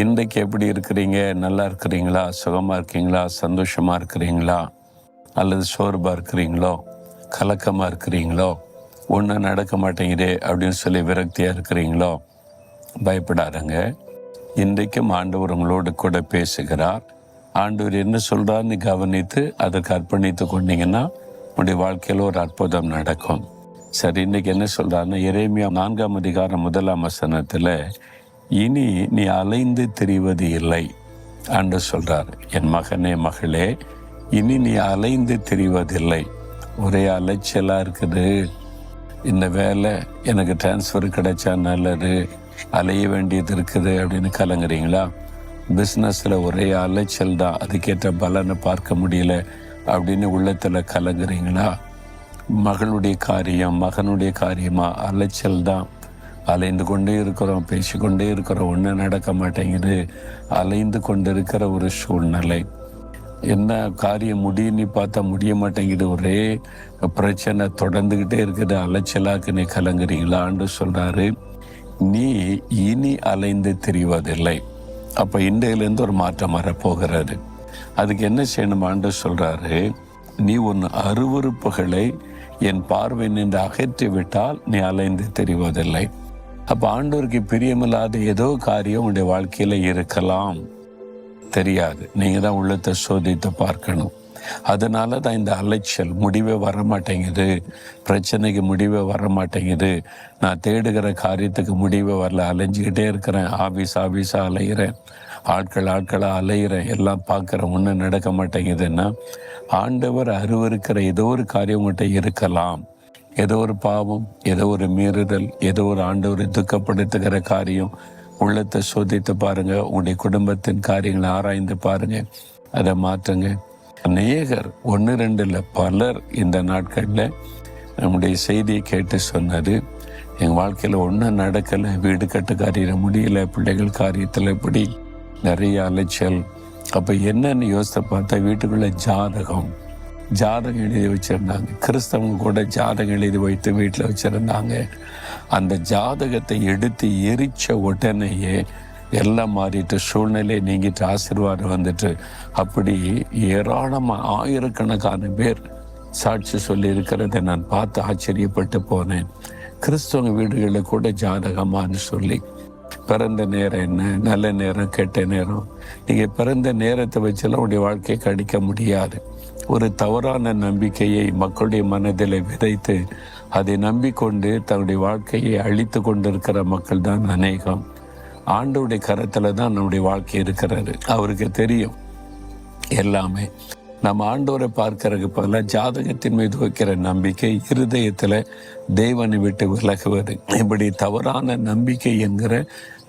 இன்றைக்கு எப்படி இருக்கிறீங்க? நல்லா இருக்கிறீங்களா? சுகமாக இருக்கீங்களா? சந்தோஷமாக இருக்கிறீங்களா? அல்லது சோர்வாக இருக்கிறீங்களோ? கலக்கமாக இருக்கிறீங்களோ? ஒன்றும் நடக்க மாட்டேங்குதே அப்படின்னு சொல்லி விரக்தியாக இருக்கிறீங்களோ? பயப்படாதங்க. இன்றைக்கும் ஆண்டவர் உங்களோடு கூட பேசுகிறார். ஆண்டவர் என்ன சொல்றாருன்னு கவனித்து அதற்கு அர்ப்பணித்து கொண்டீங்கன்னா உங்களுடைய வாழ்க்கையில் ஒரு அற்புதம் நடக்கும். சரி இன்றைக்கி என்ன சொல்கிறாருன்னா எரேமியா நான்காம் அதிகாரம் முதலாம் வசனத்தில் இனி நீ அலைந்து திரிவது இல்லை என்று சொல்றார். என் மகனே மகளே இனி நீ அலைந்து திரிவதில்லை. ஒரே அலைச்சலா இருக்குது. இந்த வேலை எனக்கு டிரான்ஸ்ஃபர் கிடைச்சா நல்லது. அலைய வேண்டியது இருக்குது அப்படின்னு கலங்குறீங்களா? பிஸ்னஸில் ஒரே அலைச்சல் தான். அதுக்கேற்ற பலனை பார்க்க முடியல அப்படின்னு உள்ளத்தில் கலங்குறீங்களா? மகளுடைய காரியம் மகனுடைய காரியமாக அலைச்சல் தான். அலைந்து கொண்டே இருக்கிறோம் பேசிக்கொண்டே இருக்கிறோம். ஒன்றும் நடக்க மாட்டேங்குது. அலைந்து கொண்டிருக்கிற ஒரு சூழ்நிலை. என்ன காரியம் முடியும்னு பார்த்தா முடிய மாட்டேங்குது. ஒரே பிரச்சனை தொடர்ந்துக்கிட்டே இருக்குது. அலைச்சலாக்கு நீ கலங்குறீங்களான்னு சொல்கிறாரு நீ இனி அலைந்து தெரிவதில்லை. அப்போ இன்றையிலேருந்து ஒரு மாற்றம் வரப்போகிறாரு அதுக்கு என்ன செய்யணுமான்னு சொல்கிறாரு நீ உன் அருவறுப்புகளை என் பார்வை நின்று அகற்றி விட்டால் நீ அலைந்து தெரிவதில்லை. அப்போ ஆண்டவருக்கு பிரியமில்லாத ஏதோ காரியம் உடைய வாழ்க்கையில இருக்கலாம். தெரியாது. நீங்க தான் உள்ளத்தை சோதித்து பார்க்கணும். அதனால தான் இந்த அலைச்சல் முடிவே வர மாட்டேங்குது பிரச்சனைக்கு முடிவே வர மாட்டேங்குது நான் தேடுகிற காரியத்துக்கு முடிவே வரல. அலைஞ்சிக்கிட்டே இருக்கிறேன். ஆபீஸ் ஆபீஸாக அலைகிறேன் ஆட்கள் ஆட்களாக அலைகிறேன் எல்லாம் பார்க்குறேன் ஒன்றும் நடக்க மாட்டேங்குதுன்னா ஆண்டவர் அருவருக்கிற ஏதோ ஒரு காரியம் உங்கள்கிட்ட இருக்கலாம். ஏதோ ஒரு பாவம் ஏதோ ஒரு மீறுதல் ஏதோ ஒரு ஆண்டவரை துக்கப்படுத்துகிற காரியம். உள்ளத்தை சோதித்து பாருங்க. உங்களுடைய குடும்பத்தின் காரியங்களை ஆராய்ந்து பாருங்க. அதை மாற்றுங்க. அநேகர் ஒன்று ரெண்டு இல்லை பலர் இந்த நாட்களில் நம்முடைய செய்தியை கேட்டு சொன்னார் எங்கள் வாழ்க்கையில் ஒன்றும் நடக்கலை. வீடு கட்டு காரியம் முடியல. பிள்ளைகள் காரியத்தில் இப்படி நிறைய அலைச்சல். அப்போ என்னன்னு யோசித்து பார்த்தா வீட்டுக்குள்ள ஜாதகம். ஜாதகம் எழுதி வச்சுருந்தாங்க. கிறிஸ்தவங்க கூட ஜாதகம் எழுதி வைத்து வீட்டில் வச்சுருந்தாங்க. அந்த ஜாதகத்தை எடுத்து எரிச்ச உடனேயே எல்லாம் மாறிட்டு சூழ்நிலை நீங்கிட்டு ஆசீர்வாதம் வந்துட்டு அப்படி ஏராளமாக ஆயிரக்கணக்கான பேர் சாட்சி சொல்லி இருக்கிறத நான் பார்த்து ஆச்சரியப்பட்டு போனேன். கிறிஸ்தவங்க வீடுகளில் கூட ஜாதகமான்னு சொல்லி பிறந்த நேரம் என்ன? நல்ல நேரம் கெட்ட நேரம்? நீங்கள் பிறந்த நேரத்தை வச்செல்லாம் உடைய வாழ்க்கையை கடிக்க முடியாது. ஒரு தவறான நம்பிக்கையை மக்களுடைய மனதில் விதைத்து அதை நம்பிக்கொண்டு தன்னுடைய வாழ்க்கையை அழித்து கொண்டிருக்கிற மக்கள் தான் அநேகம். ஆண்டோடைய கரத்தில் தான் நம்முடைய வாழ்க்கை இருக்கிறது. அவருக்கு தெரியும் எல்லாமே. நம்ம ஆண்டோரை பார்க்கறதுக்கு பதிலாக ஜாதகத்தின் மீது வைக்கிற நம்பிக்கை இருதயத்தில் தேவனை விட்டு விலகுவது. இப்படி தவறான நம்பிக்கை என்கிற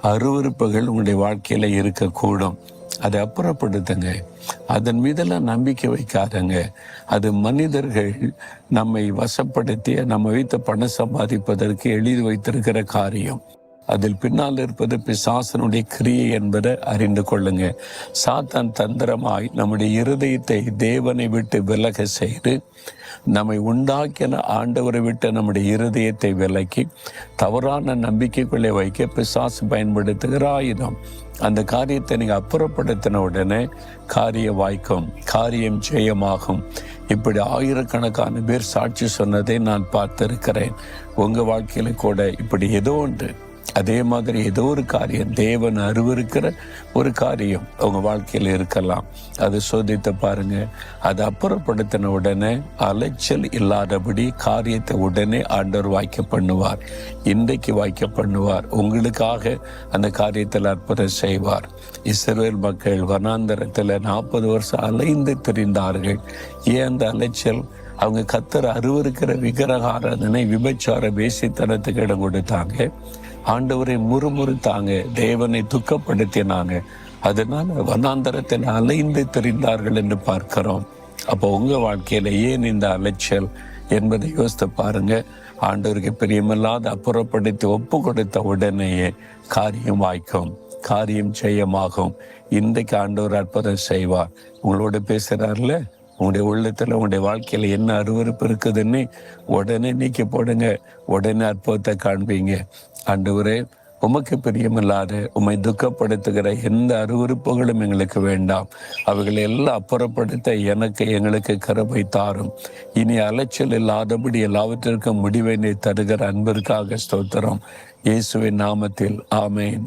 அருவறுப்புகள் உங்களுடைய வாழ்க்கையில இருக்கக்கூடும். அதை அப்புறப்படுத்துங்க. அதன் மீதெல்லாம் நம்பிக்கை வைக்காதங்க. அது மனிதர்கள் நம்மை வசப்படுத்தி நம்ம வைத்த பணம் சம்பாதிப்பதற்கு எழுதி வைத்திருக்கிற காரியம். அதில் பின்னால் இருப்பது பிசாசனுடைய கிரியை என்பதை அறிந்து கொள்ளுங்க. சாத்தான் தந்திரமாய் நம்முடைய இருதயத்தை தேவனை விட்டு விலக செய்து நம்மை உண்டாக்கின ஆண்டவரை விட்டு நம்முடைய இருதயத்தை விலக்கி தவறான நம்பிக்கைக்குள்ளே வைக்க பிசாசு பயன்படுத்துகிற ஆயுதம் அந்த காரியத்தை நீங்கள் அப்புறப்படுத்தின உடனே காரிய வாய்க்கும் காரியம் ஜெயமாகும். இப்படி ஆயிரக்கணக்கான பேர் சாட்சி சொன்னதை நான் பார்த்திருக்கிறேன். உங்கள் வாழ்க்கையில் கூட இப்படி ஏதோ ஒன்று. அதே மாதிரி ஏதோ ஒரு காரியம் தேவன் அருவருக்கிற ஒரு காரியம் அவங்க வாழ்க்கையில் இருக்கலாம். அதை சோதித்து பாருங்க. அதை அப்புறப்படுத்தின உடனே அலைச்சல் இல்லாதபடி காரியத்தை உடனே ஆண்டவர் வாய்க்க பண்ணுவார். இன்றைக்கு வாய்க்க பண்ணுவார். உங்களுக்காக அந்த காரியத்தில் அற்புதம் செய்வார். இஸ்ரேல் மக்கள் வனாந்தரத்தில் நாற்பது வருஷம் அலைந்து திரிந்தார்கள். ஏன் அந்த அலைச்சல்? அவங்க கத்தர் அருவருக்கிற விக்கிரகாராதனை விபச்சார வேசித்தனத்துக்கு இடம் கொடுத்தாங்க. ஆண்டவரை முறுமுறுத்தாங்க தேவனை துக்கப்படுத்தினாங்க. அதனால வனாந்தரத்தில் அலைந்து தெரிந்தார்கள் என்று பார்க்கிறோம். அப்போ உங்க வாழ்க்கையில ஏன் இந்த அலைச்சல் என்பதை யோசித்து பாருங்க. ஆண்டவருக்கு பிரியமில்லாத அப்புறப்படுத்தி ஒப்பு கொடுத்த உடனேயே காரியம் வாய்க்கும் காரியம் செய்யமாகும் இன்றைக்கு ஆண்டவர் அற்புதம் செய்வார். உங்களோட பேசுறாருல? உங்களுடைய உள்ளத்துல உங்களுடைய வாழ்க்கையில என்ன அருவருப்பு இருக்குதுன்னு உடனே நீக்கி போடுங்க. உடனே அற்புதத்தை காண்பீங்க. ஆண்டவரே உமக்கு பிரியமில்லாத உம்மை துக்கப்படுத்துகிற எந்த அருவருப்புகளும் எங்களுக்கு வேண்டாம். அவைகளை எல்லாம் அப்புறப்படுத்த எனக்கு எங்களுக்கு கருவை தாரும். இனி அலைச்சல் இல்லாதபடி எல்லாவற்றிற்கும் முடிவை தருகிற அன்பிற்காக ஸ்தோத்திரம். இயேசுவின் நாமத்தில் ஆமேன்